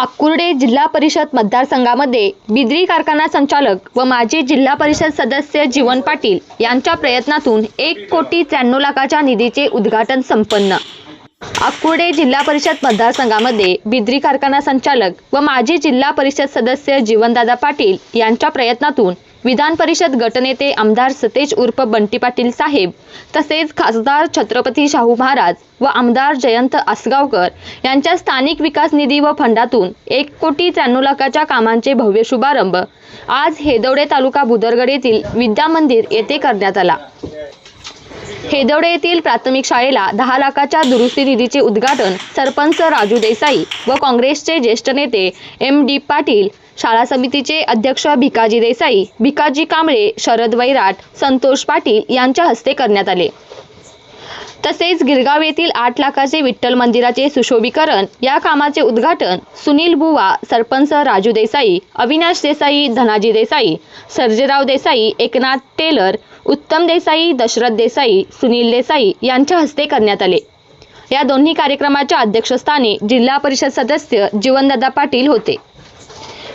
अक्कुर्डे जिल्हा परिषद मतदारसंघामध्ये बिद्री कारखाना संचालक व माजी जिल्हा परिषद सदस्य जीवन पाटील यांच्या प्रयत्नातून एक कोटी त्र्याण्णव लाखाच्या निधीचे उद्घाटन संपन्न. अक्कुर्डे जिल्हा परिषद मतदारसंघामध्ये बिद्री कारखाना संचालक व माजी जिल्हा परिषद सदस्य जीवनदादा पाटील यांच्या प्रयत्नातून विधान परिषद गटनेते आमदार सतेज उर्फ बंटी पाटील साहेब तसेच खासदार छत्रपती शाहू महाराज व आमदार जयंत आसगावकर यांच्या स्थानिक विकास निधी व फंडातून एक कोटी त्र्याण्णव लाखाच्या कामांचे भव्य शुभारंभ आज हेदवडे तालुका बुदरगड येथील विद्या मंदिर येथे करण्यात आला. हेदवडे येथील प्राथमिक शाळेला दहा लाखाच्या दुरुस्ती निधीचे उद्घाटन सरपंच राजू देसाई व काँग्रेसचे ज्येष्ठ नेते एम डी पाटील शाळा समितीचे अध्यक्ष भिकाजी देसाई भिकाजी कांबळे शरद वैराट संतोष पाटील यांच्या हस्ते करण्यात आले. तसेच गिरगाव येथील आठ लाखाचे विठ्ठल मंदिराचे सुशोभीकरण या कामाचे उद्घाटन सुनील बुवा सरपंच राजू देसाई अविनाश देसाई धनाजी देसाई सर्जेराव देसाई एकनाथ टेलर उत्तम देसाई दशरथ देसाई सुनील देसाई यांच्या हस्ते करण्यात आले. या दोन्ही कार्यक्रमाच्या अध्यक्षस्थानी जिल्हा परिषद सदस्य जीवनदादा पाटील होते.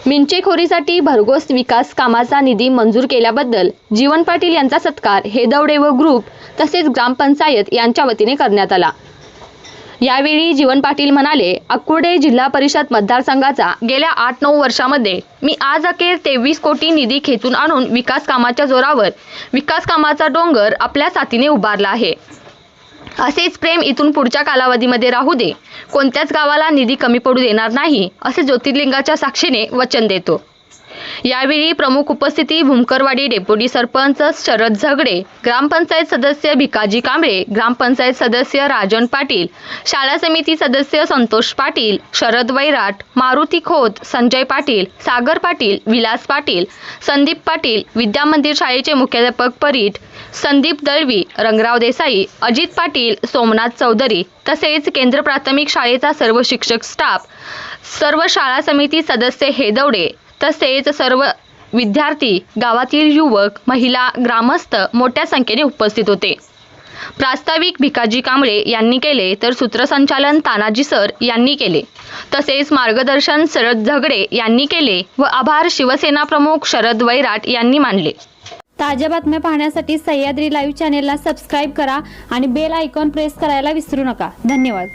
मिंचेखोरीसाठी भरघोस विकास कामाचा निधी मंजूर केल्याबद्दल जीवन पाटील यांचा सत्कार हेदवडे व ग्रुप तसेच ग्रामपंचायत यांच्या वतीने करण्यात आला. यावेळी जीवन पाटील म्हणाले अक्कुर्डे जिल्हा परिषद मतदारसंघाचा गेल्या आठ नऊ वर्षामध्ये मी आज अखेर तेवीस कोटी निधी खेचून आणून विकास कामाच्या जोरावर विकास कामाचा डोंगर आपल्या साथीने उभारला आहे. असेच प्रेम इथून पुढच्या कालावधीमध्ये राहू दे. कोणत्याच गावाला निधी कमी पडू देणार नाही असे ज्योतिर्लिंगाच्या साक्षीने वचन देतो. यावेळी प्रमुख उपस्थिती भूमकरवाडी डेप्युटी सरपंच शरद झगडे ग्रामपंचायत सदस्य भिकाजी कांबळे ग्रामपंचायत सदस्य राजन पाटील शाळा समिती सदस्य संतोष पाटील शरद वैराट मारुती खोत संजय पाटील सागर पाटील विलास पाटील संदीप पाटील विद्या मंदिर शाळेचे मुख्याध्यापक परीट संदीप दळवी रंगराव देसाई अजित पाटील सोमनाथ चौधरी तसेच केंद्र प्राथमिक शाळेचा सर्व शिक्षक स्टाफ सर्व शाळा समिती सदस्य हेदवडे तसेच सर्व विद्यार्थी गावातील युवक महिला ग्रामस्थ मोठ्या संख्येने उपस्थित होते. प्रास्ताविक भिकाजी कांबळे यांनी केले तर सूत्रसंचालन तानाजी सर यांनी केले. तसेच मार्गदर्शन शरद झगडे यांनी केले व आभार शिवसेना प्रमुख शरद वैराट यांनी मानले. ताज्या बातम्या पाहण्यासाठी सह्याद्री लाईव्ह चॅनेलला सबस्क्राईब करा आणि बेल आयकॉन प्रेस करायला विसरू नका. धन्यवाद.